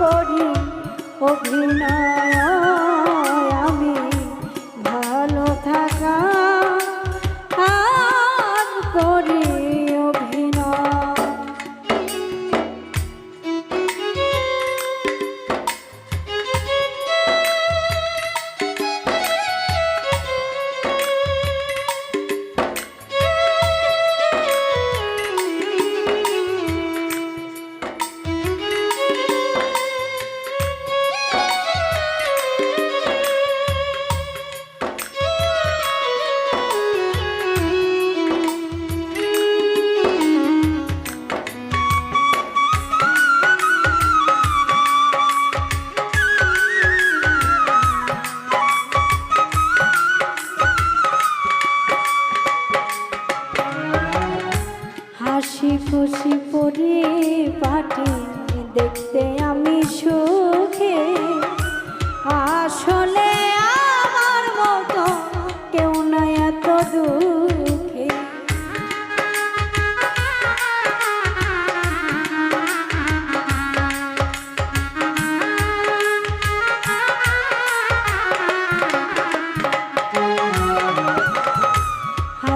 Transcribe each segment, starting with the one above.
করি অভিনয়।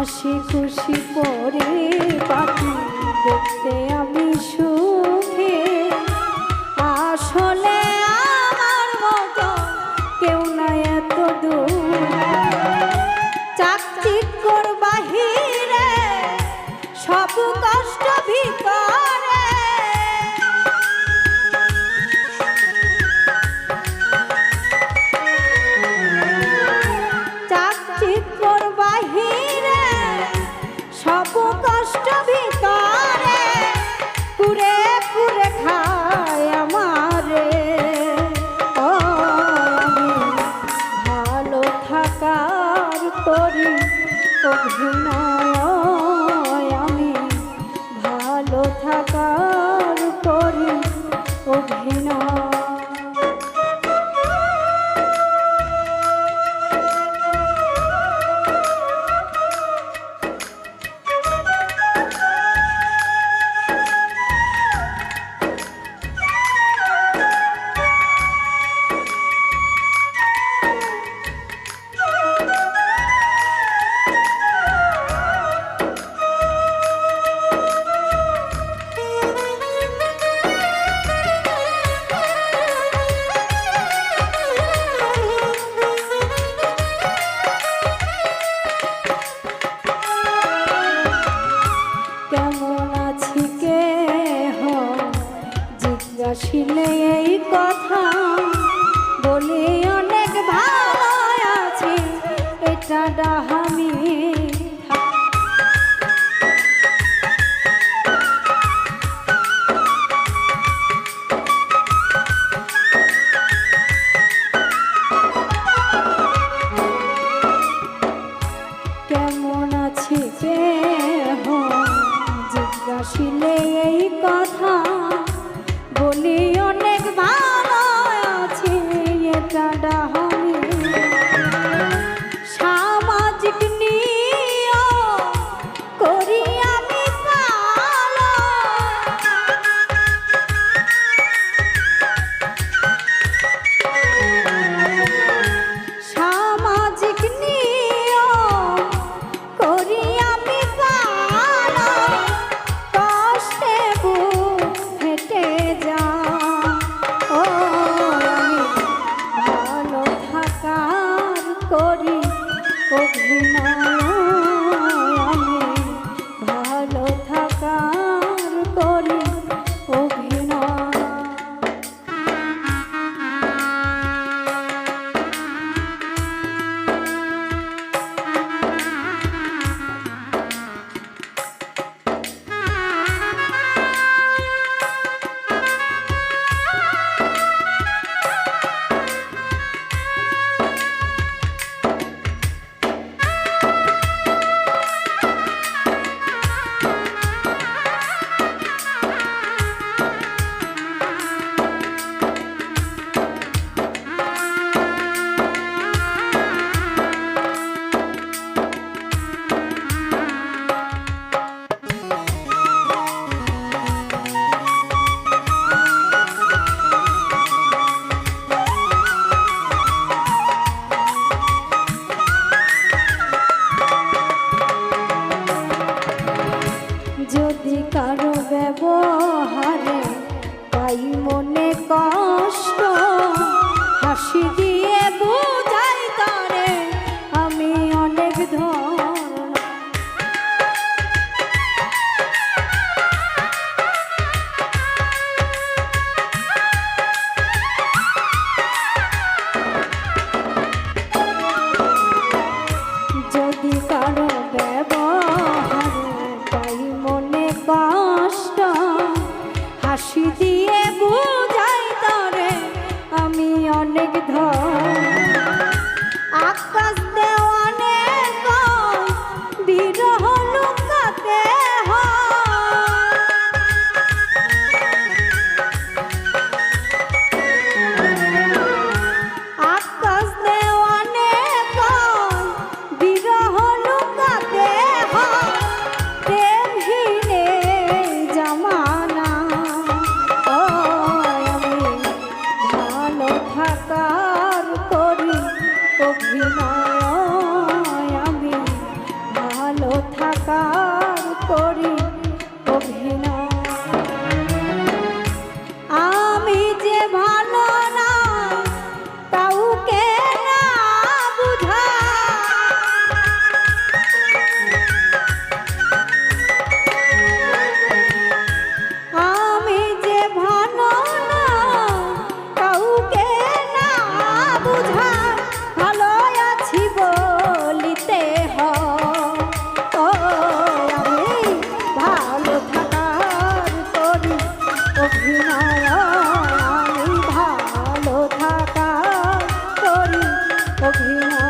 হাসি খুশি পরে পাখি দেখতে আমি সুখে। আসলে আমার মতো কেউ না এত দূর। চাকচিক বাহিরে সব কষ্ট ভিতর যাছিলে এই কথা বলে করি অভিনয়। খুশি দিয়ে বুঝাই তরে আমি অনেক ধর অভিনয়